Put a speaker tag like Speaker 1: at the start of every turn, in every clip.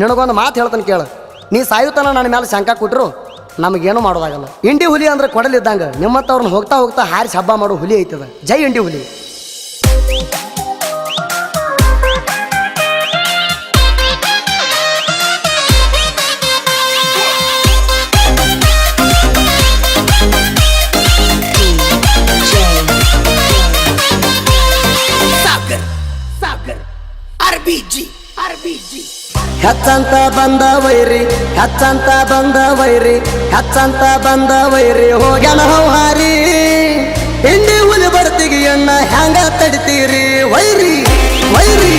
Speaker 1: ನಿನಗೊಂದು ಮಾತು ಹೇಳ್ತಾನೆ ಕೇಳು. ನೀ ಸಾಯುತ್ತಾನ ನನ್ನ ಮೇಲೆ ಶಂಕ ಕೊಟ್ಟರು ನಮಗೇನು ಮಾಡೋದಾಗಲ್ಲ. ಇಂಡಿ ಹುಲಿ ಅಂದ್ರೆ ಕೊಡಲಿದ್ದಂಗೆ ನಿಮ್ಮತ್ತವ್ರನ್ನ ಹೋಗ್ತಾ ಹೋಗ್ತಾ ಹಾರಿಸಿ ಹಬ್ಬ ಮಾಡೋ ಹುಲಿ ಐತದ. ಜೈ ಇಂಡಿ ಹುಲಿ.
Speaker 2: Sagar Sagar R B G R B G
Speaker 1: ಹೆಚ್ಚಂತ ಬಂದ ವೈರಿ, ಹೆಚ್ಚಂತ ಬಂದ ವೈರಿ, ಹೆಚ್ಚಂತ ಬಂದ ವೈರಿ, ಹೋಗ್ಯಾನ ಹಾರಿ ಹಿಂಡಿ ಹುಲಿ ಬಡ್ತಿಗೆ ಅಣ್ಣ ಹ್ಯಾಂಗ ತಡಿತೀರಿ? ವೈರಿ ವೈರಿ.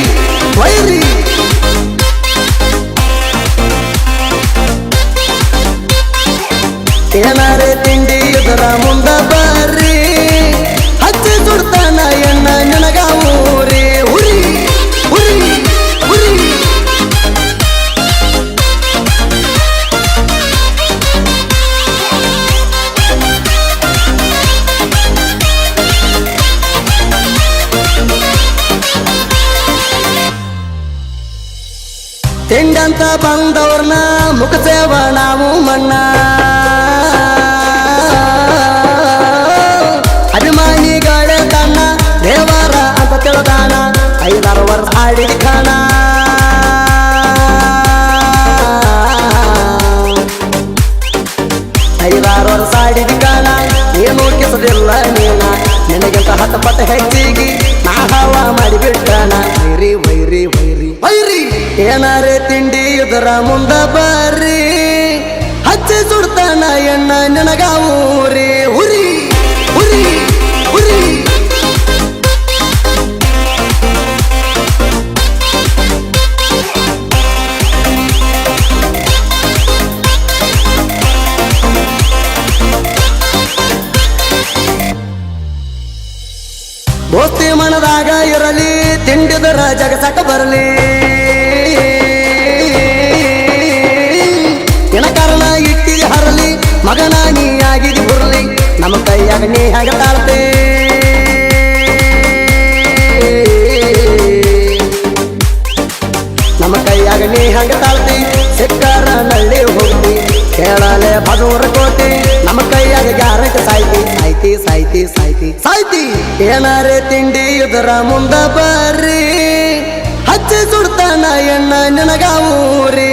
Speaker 1: ತಿಂಡಂತ ಬಂದವ್ರನ್ನ ಮುಖಸೇವ ನಾವು ಮಣ್ಣ. ಅಭಿಮಾನಿಗಳ ತನ್ನ ದೇವರ ಅಂತ ತಿಳಿದಾನ. ಐದಾರು ವರ್ಷ ಆಡಿದ ಖಾನ ಇದರ ಮುಂದ ಬರ್ರಿ. ಹಚ್ಚಿ ಸುಡ್ತಾನ ಎಣ್ಣ ನನಗ ಊರಿ. ಉರಿ ಉರಿ ಉರಿ ದೋಸ್ತಿ ಮನದಾಗ ಇರಲಿ, ತಿಂಡಿದರ ಜಗಸಕ ಬರಲಿ. ಹರಲಿ ಆಗಿದ್ದು ನಮ್ಮ ಕೈಯಾಗ ನೀ ಹಾಗ ತಾಳ್ತೆ? ನಮ್ಮ ಕೈಯಾಗ ನೀ ಹಂಗ ತಾಳ್ತಿ? ಸಿಕ್ಕಾರ ನಳ್ಳಿ ಹೋಗ್ತಿ, ಕೇಳಲೆ ಬದೂರ ಕೋತಿ, ನಮ್ಮ ಕೈಯಾಗ ಗ್ಯಾರಂಟಿ ಸಾಯ್ತಿ ಸಾಯ್ತಿ ಸಾಯ್ತಿ ಸಾಯ್ತಿ ಸಾಯ್ತಿ. ಏನಾರೇ ತಿಂಡಿ ಇದರ ಮುಂದ ಬರ್ರಿ, ಹಚ್ಚಿ ಸುಡ್ತಾನ ಎಣ್ಣ ನಿನಗ ಊರಿ.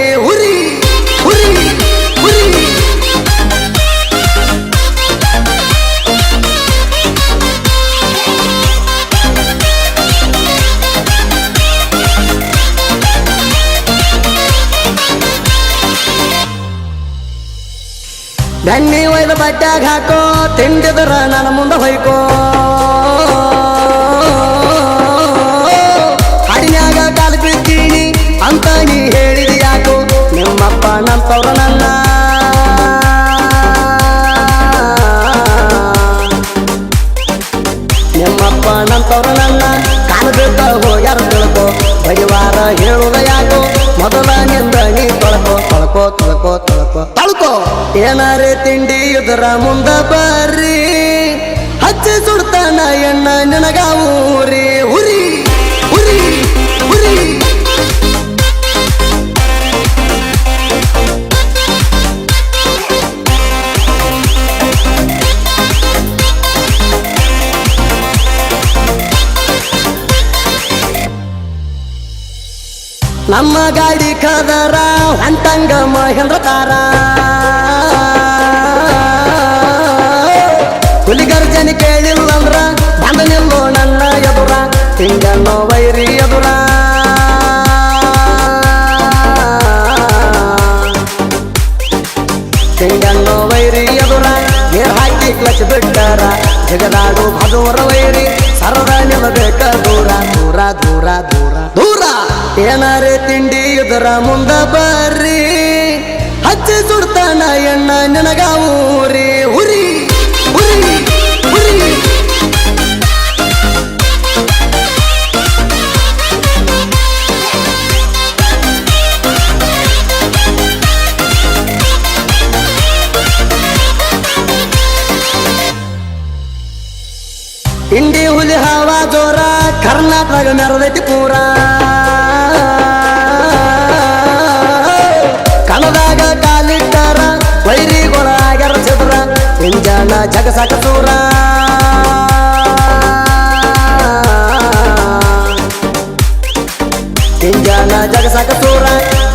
Speaker 1: ಬೆನ್ನಿ ಒಯ್ದು ಬಟ್ಟ್ಯಾಗ ಹಾಕೋ ತಿಂಡಿದ್ರ ನನ್ನ ಮುಂದೆ ಹೊಯ್ಕೋ. ಹಡಿನಾಗ ಕಾಲು ಬಿಡ್ತೀನಿ ಅಂತ ನೀ ಹೇಳಿದ ಯಾಕೋ? ನಿಮ್ಮಪ್ಪ ನಂತವ್ರ ನನ್ನ. ನಿಮ್ಮಪ್ಪ ನಂತವ್ರ ನನ್ನ. ಕಾಲು ಬಿದ್ದ ಹೋಗ್ಯಾರ ತಿಳ್ಕೋ. ಬಡಿವಾರ ಹೇಳುದ ಏನಾರೇ ತಿಂಡಿ ಇದರ ಮುಂದ ಬರ್ರಿ. ಹಚ್ಚಿ ಸುಡ್ತಾನ ಎಣ್ಣ ನಿನಗ ಊರಿ. ಉರಿ ಉರಿ ಉರಿ ನಮ್ಮ ಗಾಡಿ ಕದರ ಅಂತಂಗ ಮಹೇಂದ್ರ ತಾರ. ತಿಂಗಣ್ಣೋ ವೈರಿ ಎದುರ ನೀರ್ ಹಾಕಿ ಕ್ಲಚ್ ಬಿಟ್ಟಾರ. ಜಗದಾಡು ಭದೂರ ವೈರಿ, ಸರದ ನಿಲ್ಲಬೇಕ ದೂರ ದೂರ ದೂರ ದೂರ ದೂರ. ಏನಾರೇ ತಿಂಡಿ ಇದರ ಮುಂದ ಬರ್ರಿ. ಹಚ್ಚಿ ಸುಡ್ತಾನ ಎಣ್ಣ ನಿನಗ ಊರಿ. ಇಂಡಿ ಹುಲಿ ಹವಾ ಜೋರ, ಕರ್ನಾಟಕ ಮೆರದೈತಿ ಪೂರ. ಕನದಾಗ ಕಾಲಿಟ್ಟಾರ ವೈರಿ ಆಗ್ಯಾರ ಚಿತ್ರ ಇಂಜಾನ ಜಗಸಾಕ ದೂರ ಇಂಜಾನ ಜಗಸಾಕ ದೂರ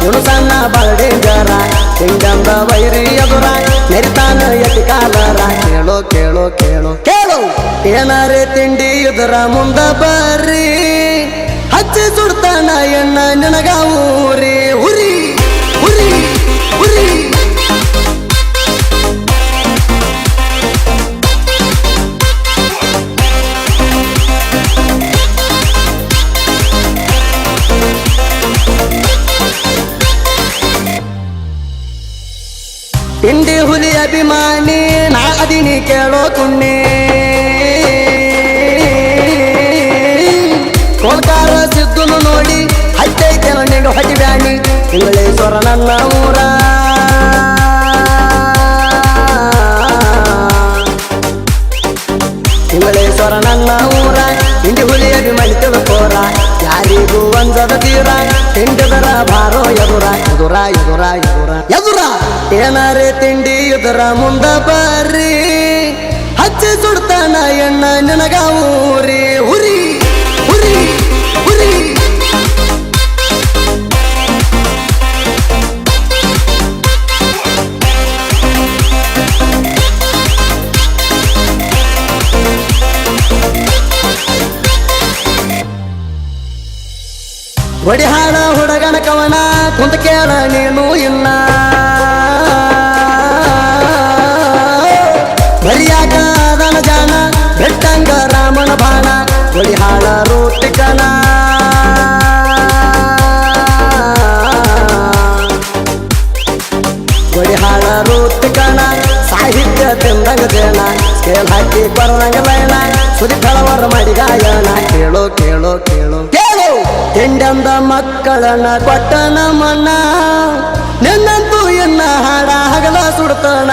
Speaker 1: ಇವನು ಸಣ್ಣ ಬರಡಿಂಗರ ಹಿಂಗಂದ ವೈರಿ ಎದುರ, ನೆರಿತಾನ ಎತ್ತಿ ಕಾಲರ. ಕೇಳೋ ಕೇಳೋ ಕೇಳೋ. ಏನಾರೇ ತಿಂಡಿ ಎದುರ ಮುಂದ ಬರ್ರಿ ಹಚ್ಚಿ ಸುಡ್ತಾನ ಎಣ್ಣ ನಿನಗ ಊರಿ ಉರಿ ಉರಿ ಉರಿ ತಿಂಡಿ ಹುಲಿ ಅಭಿಮಾನಿ ನಾ ಅದಿನಿ ಕೇಳೋ ಕುಣ್ಣಿ ನಿಂಗ ಹೊಟ್ಟಿ ಬ್ಯಾಣಿ ತಿಂಗಳೇಶ್ವರ ನನ್ನ ಊರ. ತಿಂಗಳೇಶ್ವರ ನನ್ನ ಊರ. ಹಿಂಡಿ ಹುಲಿ ಅಭಿಮಾನಿತದ ಕೋರ. ಯಾರಿಗೂ ಒಂದದ ತೀರ. ತಿಂಡದರ ಬಾರೋ ಎದುರ. ಎದುರ ಎದುರ ಎದುರ. ಎದುರ. ಏನಾರೇ ತಿಂಡಿ ಎದುರ ಮುಂದ ಬಾರಿ ಹಚ್ಚಿ ಸುಡ್ತಾನ ಎಣ್ಣ ನಿನಗ ಊರಿ ಉರಿ ಒಡಿಹಾಳ ಹುಡುಗನ ಕವನ ಕುಂತ ಕೇಳ ನೀನು ಇನ್ನ ಬರಿಯಾಕ ಅದನ ಜಾನ, ಬೆಟ್ಟಂಗ ರಾಮನ ಬಾಣ, ಬಡಿಹಾಳ ರೂಟಿಕನ ಬಡಿಹಾಳ ರೂಟಿಕನ ಸಾಹಿತ್ಯ ತಿಂದಂಗ ದೇನ ಸ್ಕೇಲ್ ಹಾಕಿ ಬರದಂಗ ಲೈನ ಸುದಿ ಅಂದ ಮಕ್ಕಳನ್ನ ಕೊಟ್ಟನ ಮನ. ನಿನ್ನಂತೂ ಎನ್ನ ಹಾಡ ಹಗಲ ಸುಡ್ತಾನ